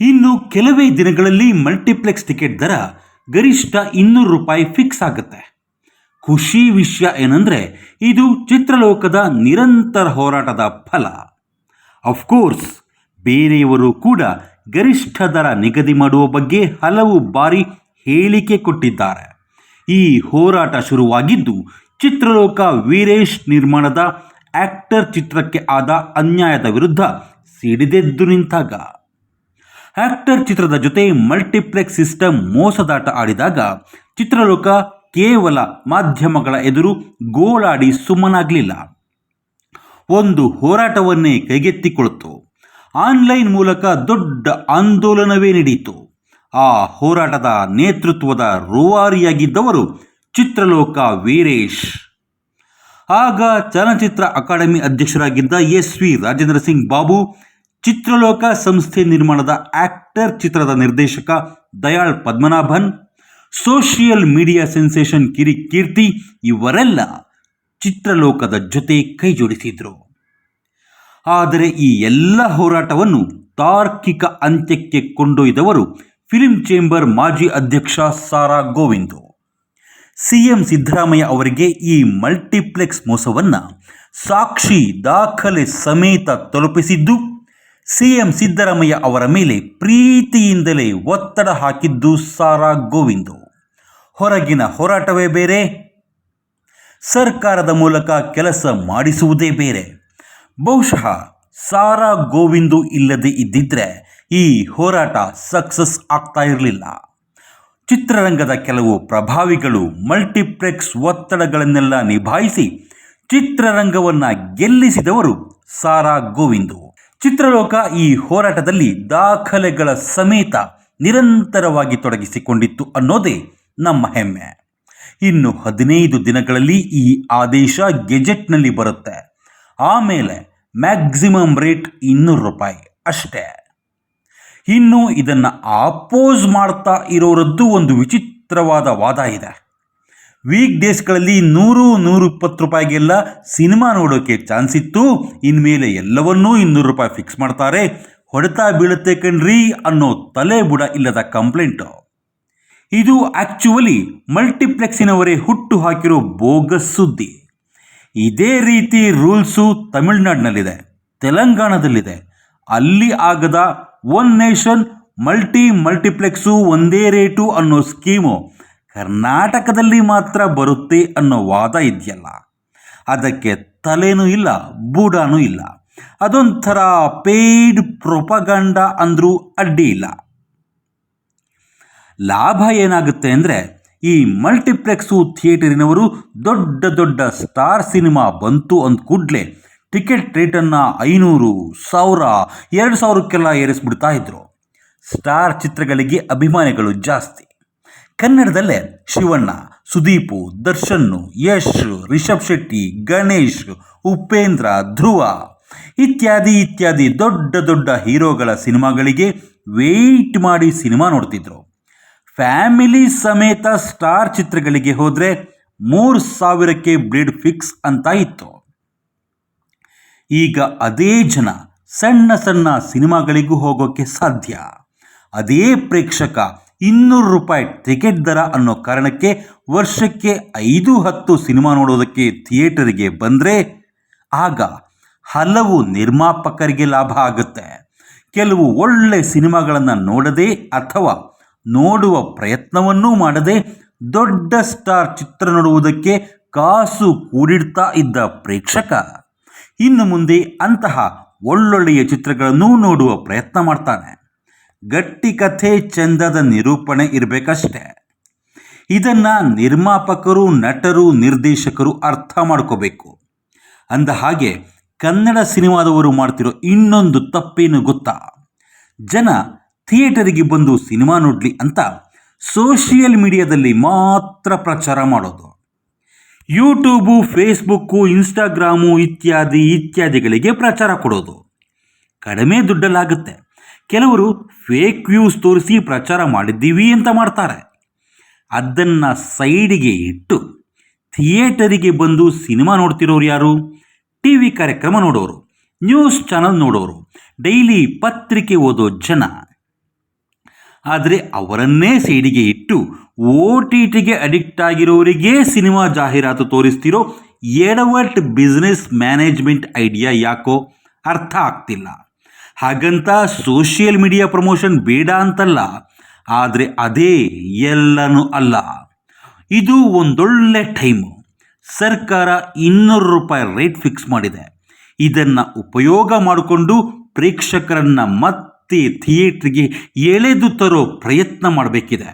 ಇನ್ನು ಕೆಲವೇ ದಿನಗಳಲ್ಲಿ ಮಲ್ಟಿಪ್ಲೆಕ್ಸ್ ಟಿಕೆಟ್ ದರ ಗರಿಷ್ಠ ಇನ್ನೂರು ರೂಪಾಯಿ ಫಿಕ್ಸ್ ಆಗುತ್ತೆ. ಖುಷಿ ವಿಷಯ ಏನಂದರೆ ಇದು ಚಿತ್ರಲೋಕದ ನಿರಂತರ ಹೋರಾಟದ ಫಲ. ಅಫ್ಕೋರ್ಸ್ ಬೇರೆಯವರು ಕೂಡ ಗರಿಷ್ಠ ದರ ನಿಗದಿ ಮಾಡುವ ಬಗ್ಗೆ ಹಲವು ಬಾರಿ ಹೇಳಿಕೆ ಕೊಟ್ಟಿದ್ದಾರೆ. ಈ ಹೋರಾಟ ಶುರುವಾಗಿದ್ದು ಚಿತ್ರಲೋಕ ವೀರೇಶ್ ನಿರ್ಮಾಣದ ಆಕ್ಟರ್ ಚಿತ್ರಕ್ಕೆ ಆದ ಅನ್ಯಾಯದ ವಿರುದ್ಧ ಸಿಡಿದೆದ್ದು ನಿಂತಾಗ. ಆಕ್ಟರ್ ಚಿತ್ರದ ಜೊತೆ ಮಲ್ಟಿಪ್ಲೆಕ್ಸ್ ಸಿಸ್ಟಮ್ ಮೋಸದಾಟ ಆಡಿದಾಗ ಚಿತ್ರಲೋಕ ಕೇವಲ ಮಾಧ್ಯಮಗಳ ಎದುರು ಗೋಳಾಡಿ ಸುಮ್ಮನಾಗಲಿಲ್ಲ. ಒಂದು ಹೋರಾಟವನ್ನೇ ಕೈಗೆತ್ತಿಕೊಳ್ಳಿತು ಆನ್ಲೈನ್ ಮೂಲಕ ದೊಡ್ಡ ಆಂದೋಲನವೇ ನಡೆಯಿತು ಆ ಹೋರಾಟದ ನೇತೃತ್ವದ ರೂವಾರಿಯಾಗಿದ್ದವರು ಚಿತ್ರಲೋಕ ವೀರೇಶ್. ಆಗ ಚಲನಚಿತ್ರ ಅಕಾಡೆಮಿ ಅಧ್ಯಕ್ಷರಾಗಿದ್ದ ಎಸ್ ವಿ ರಾಜೇಂದ್ರ ಸಿಂಗ್ ಬಾಬು ಚಿತ್ರಲೋಕ ಸಂಸ್ಥೆ ನಿರ್ಮಾಣದ ಆಕ್ಟರ್ ಚಿತ್ರದ ನಿರ್ದೇಶಕ Dayal Padmanabhan, social media sensation Kiri Keerthi ಇವರೆಲ್ಲ ಚಿತ್ರಲೋಕದ ಜೊತೆ ಕೈ ಜೋಡಿಸಿದ್ರು. ಆದರೆ ಈ ಎಲ್ಲ ಹೋರಾಟವನ್ನು ತಾರ್ಕಿಕ ಅಂತ್ಯಕ್ಕೆ ಕೊಂಡೊಯ್ದವರು ಫಿಲ್ಮ್ ಚೇಂಬರ್ ಮಾಜಿ ಅಧ್ಯಕ್ಷ ಸಾರಾ ಗೋವಿಂದು. ಸಿಎಂ ಸಿದ್ದರಾಮಯ್ಯ ಅವರಿಗೆ ಈ ಮಲ್ಟಿಪ್ಲೆಕ್ಸ್ ಮೋಸವನ್ನು ಸಾಕ್ಷಿ ದಾಖಲೆ ಸಮೇತ ತಲುಪಿಸಿದ್ದು ಸಿಎಂ ಸಿದ್ದರಾಮಯ್ಯ ಅವರ ಮೇಲೆ ಪ್ರೀತಿಯಿಂದಲೇ ಒತ್ತಡ ಹಾಕಿದ್ದು ಸಾರಾ ಗೋವಿಂದು. ಹೊರಗಿನ ಹೋರಾಟವೇ ಬೇರೆ, ಸರ್ಕಾರದ ಮೂಲಕ ಕೆಲಸ ಮಾಡಿಸುವುದೇ ಬೇರೆ. ಬಹುಶಃ ಸಾರಾ ಗೋವಿಂದು ಇಲ್ಲದೆ ಇದ್ದಿದ್ರೆ ಈ ಹೋರಾಟ ಸಕ್ಸಸ್ ಆಗ್ತಾ ಇರಲಿಲ್ಲ. ಚಿತ್ರರಂಗದ ಕೆಲವು ಪ್ರಭಾವಿಗಳು ಮಲ್ಟಿಪ್ಲೆಕ್ಸ್ ಒತ್ತಡಗಳನ್ನೆಲ್ಲ ನಿಭಾಯಿಸಿ ಚಿತ್ರರಂಗವನ್ನು ಗೆಲ್ಲಿಸಿದವರು ಸಾರಾ ಗೋವಿಂದು. ಚಿತ್ರಲೋಕ ಈ ಹೋರಾಟದಲ್ಲಿ ದಾಖಲೆಗಳ ಸಮೇತ ನಿರಂತರವಾಗಿ ತೊಡಗಿಸಿಕೊಂಡಿತ್ತು ಅನ್ನೋದೇ ನಮ್ಮ ಹೆಮ್ಮೆ. ಇನ್ನು ಹದಿನೈದು ದಿನಗಳಲ್ಲಿ ಈ ಆದೇಶ ಗೆಜೆಟ್ನಲ್ಲಿ ಬರುತ್ತೆ. ಆಮೇಲೆ ಮ್ಯಾಕ್ಸಿಮಮ್ ರೇಟ್ ಇನ್ನೂರು ರೂಪಾಯಿ ಅಷ್ಟೇ. ಇನ್ನು ಇದನ್ನು ಆಪೋಸ್ ಮಾಡ್ತಾ ಇರೋರದ್ದು ಒಂದು ವಿಚಿತ್ರವಾದ ವಾದ ಇದೆ. ವೀಕ್ ಡೇಸ್ಗಳಲ್ಲಿ ನೂರು ನೂರು ಇಪ್ಪತ್ತು ರೂಪಾಯಿಗೆಲ್ಲ ಸಿನಿಮಾ ನೋಡೋಕ್ಕೆ ಚಾನ್ಸ್ ಇತ್ತು. ಇನ್ಮೇಲೆ ಎಲ್ಲವನ್ನೂ ಇನ್ನೂರು ರೂಪಾಯಿ ಫಿಕ್ಸ್ ಮಾಡ್ತಾರೆ. ಹೊಡೆತ ಬೀಳುತ್ತೆ ಕಣ್ರಿ ಅನ್ನೋ ತಲೆ ಬುಡ ಇಲ್ಲದ ಕಂಪ್ಲೇಂಟು. ಇದು ಆಕ್ಚುವಲಿ ಮಲ್ಟಿಪ್ಲೆಕ್ಸಿನವರೇ ಹುಟ್ಟು ಹಾಕಿರೋ ಬೋಗಸ್ ಸುದ್ದಿ. ಇದೇ ರೀತಿ ರೂಲ್ಸು ತಮಿಳುನಾಡಿನಲ್ಲಿದೆ, ತೆಲಂಗಾಣದಲ್ಲಿದೆ. ಅಲ್ಲಿ ಆಗದ ಒನ್ ನೇಷನ್ ಮಲ್ಟಿ ಮಲ್ಟಿಪ್ಲೆಕ್ಸು ಒಂದೇ ರೇಟು ಅನ್ನೋ ಸ್ಕೀಮು ಕರ್ನಾಟಕದಲ್ಲಿ ಮಾತ್ರ ಬರುತ್ತೆ ಅನ್ನೋ ವಾದ ಇದೆಯಲ್ಲ. ಅದಕ್ಕೆ ತಲೆನೂ ಇಲ್ಲ, ಬೂಡಾನೂ ಇಲ್ಲ. ಅದೊಂಥರ ಪೇಯ್ಡ್ ಪ್ರೊಪಗಂಡ ಅಂದರೂ ಅಡ್ಡಿ ಇಲ್ಲ. ಲಾಭ ಏನಾಗುತ್ತೆ ಅಂದರೆ, ಈ ಮಲ್ಟಿಪ್ಲೆಕ್ಸು ಥಿಯೇಟರಿನವರು ದೊಡ್ಡ ದೊಡ್ಡ ಸ್ಟಾರ್ ಸಿನಿಮಾ ಬಂತು ಅಂದ ಕೂಡಲೇ ಟಿಕೆಟ್ ರೇಟನ್ನು ಐನೂರು, ಸಾವಿರ, ಎರಡು ಸಾವಿರಕ್ಕೆಲ್ಲ ಏರಿಸ್ಬಿಡ್ತಾ ಇದ್ರು. ಸ್ಟಾರ್ ಚಿತ್ರಗಳಿಗೆ ಅಭಿಮಾನಿಗಳು ಜಾಸ್ತಿ. ಕನ್ನಡದಲ್ಲೇ ಶಿವಣ್ಣ, ಸುದೀಪು, ದರ್ಶನ್ನು, ಯಶ್, ರಿಷಬ್ ಶೆಟ್ಟಿ, ಗಣೇಶ್, ಉಪೇಂದ್ರ, ಧ್ರುವ ಇತ್ಯಾದಿ ಇತ್ಯಾದಿ ದೊಡ್ಡ ದೊಡ್ಡ ಹೀರೋಗಳ ಸಿನಿಮಾಗಳಿಗೆ ವೆಯ್ಟ್ ಮಾಡಿ ಸಿನಿಮಾ ನೋಡ್ತಿದ್ರು. ಫ್ಯಾಮಿಲಿ ಸಮೇತ ಸ್ಟಾರ್ ಚಿತ್ರಗಳಿಗೆ ಹೋದರೆ ಮೂರು ಸಾವಿರಕ್ಕೆ ಬ್ಲೇಡ್ ಫಿಕ್ಸ್ ಅಂತ ಇತ್ತು. ಈಗ ಅದೇ ಜನ ಸಣ್ಣ ಸಣ್ಣ ಸಿನಿಮಾಗಳಿಗೂ ಹೋಗೋಕ್ಕೆ ಸಾಧ್ಯ. ಅದೇ ಪ್ರೇಕ್ಷಕ ಇನ್ನೂರು ರೂಪಾಯಿ ಟಿಕೆಟ್ ದರ ಅನ್ನೋ ಕಾರಣಕ್ಕೆ ವರ್ಷಕ್ಕೆ ಐದು, ಹತ್ತು ಸಿನಿಮಾ ನೋಡೋದಕ್ಕೆ ಥಿಯೇಟರಿಗೆ ಬಂದರೆ ಆಗ ಹಲವು ನಿರ್ಮಾಪಕರಿಗೆ ಲಾಭ ಆಗುತ್ತೆ. ಕೆಲವು ಒಳ್ಳೆ ಸಿನಿಮಾಗಳನ್ನು ನೋಡದೆ ಅಥವಾ ನೋಡುವ ಪ್ರಯತ್ನವನ್ನೂ ಮಾಡದೆ ದೊಡ್ಡ ಸ್ಟಾರ್ ಚಿತ್ರ ನೋಡುವುದಕ್ಕೆ ಕಾಸು ಕೂಡಿಡ್ತಾ ಇದ್ದ ಪ್ರೇಕ್ಷಕ ಇನ್ನು ಮುಂದೆ ಅಂತಹ ಒಳ್ಳೊಳ್ಳೆಯ ಚಿತ್ರಗಳನ್ನು ನೋಡುವ ಪ್ರಯತ್ನ ಮಾಡ್ತಾನೆ. ಗಟ್ಟಿ ಕಥೆ ಚಂದದ ನಿರೂಪಣೆ ಇರಬೇಕಷ್ಟೆ. ಇದನ್ನು ನಿರ್ಮಾಪಕರು, ನಟರು, ನಿರ್ದೇಶಕರು ಅರ್ಥ ಮಾಡ್ಕೋಬೇಕು. ಅಂದ ಹಾಗೆ ಕನ್ನಡ ಸಿನಿಮಾದವರು ಮಾಡ್ತಿರೋ ಇನ್ನೊಂದು ತಪ್ಪೇನು ಗೊತ್ತಾ? ಜನ ಥಿಯೇಟರಿಗೆ ಬಂದು ಸಿನಿಮಾ ನೋಡಲಿ ಅಂತ ಸೋಷಿಯಲ್ ಮೀಡಿಯಾದಲ್ಲಿ ಮಾತ್ರ ಪ್ರಚಾರ ಮಾಡೋದು. ಯೂಟ್ಯೂಬು, ಫೇಸ್ಬುಕ್ಕು, ಇನ್ಸ್ಟಾಗ್ರಾಮು ಇತ್ಯಾದಿ ಇತ್ಯಾದಿಗಳಿಗೆ ಪ್ರಚಾರ ಕೊಡೋದು. ಕಡಿಮೆ ದುಡ್ಡಲ್ಲಾಗುತ್ತೆ. ಕೆಲವರು ಫೇಕ್ ವ್ಯೂಸ್ ತೋರಿಸಿ ಪ್ರಚಾರ ಮಾಡಿದ್ದೀವಿ ಅಂತ ಮಾಡ್ತಾರೆ. ಅದನ್ನು ಸೈಡಿಗೆ ಇಟ್ಟು ಥಿಯೇಟರಿಗೆ ಬಂದು ಸಿನಿಮಾ ನೋಡ್ತಿರೋರು ಯಾರು? ಟಿ ವಿ ಕಾರ್ಯಕ್ರಮ ನೋಡೋರು, ನ್ಯೂಸ್ ಚಾನಲ್ ನೋಡೋರು, ಡೈಲಿ ಪತ್ರಿಕೆ ಓದೋ ಜನ. ಆದರೆ ಅವರನ್ನೇ ಸೈಡಿಗೆ ಇಟ್ಟು ಓ ಟಿ ಟಿಗೆ ಅಡಿಕ್ಟ್ ಆಗಿರೋರಿಗೆ ಸಿನಿಮಾ ಜಾಹೀರಾತು ತೋರಿಸ್ತಿರೋ ಎಡವಟ್ ಬಿಸ್ನೆಸ್ ಮ್ಯಾನೇಜ್ಮೆಂಟ್ ಐಡಿಯಾ ಯಾಕೋ ಅರ್ಥ ಆಗ್ತಿಲ್ಲ. ಹಾಗಂತ ಸೋಷಿಯಲ್ ಮೀಡಿಯಾ ಪ್ರಮೋಷನ್ ಬೇಡ ಅಂತಲ್ಲ, ಆದರೆ ಅದೇ ಎಲ್ಲನೂ ಅಲ್ಲ. ಇದು ಒಂದೊಳ್ಳೆ ಟೈಮು ಸರ್ಕಾರ ಇನ್ನೂರು ರೂಪಾಯಿ ರೇಟ್ ಫಿಕ್ಸ್ ಮಾಡಿದೆ. ಇದನ್ನು ಉಪಯೋಗ ಮಾಡಿಕೊಂಡು ಪ್ರೇಕ್ಷಕರನ್ನು ಮತ್ತೆ ಥಿಯೇಟ್ರಿಗೆ ಎಳೆದು ತರೋ ಪ್ರಯತ್ನ ಮಾಡಬೇಕಿದೆ.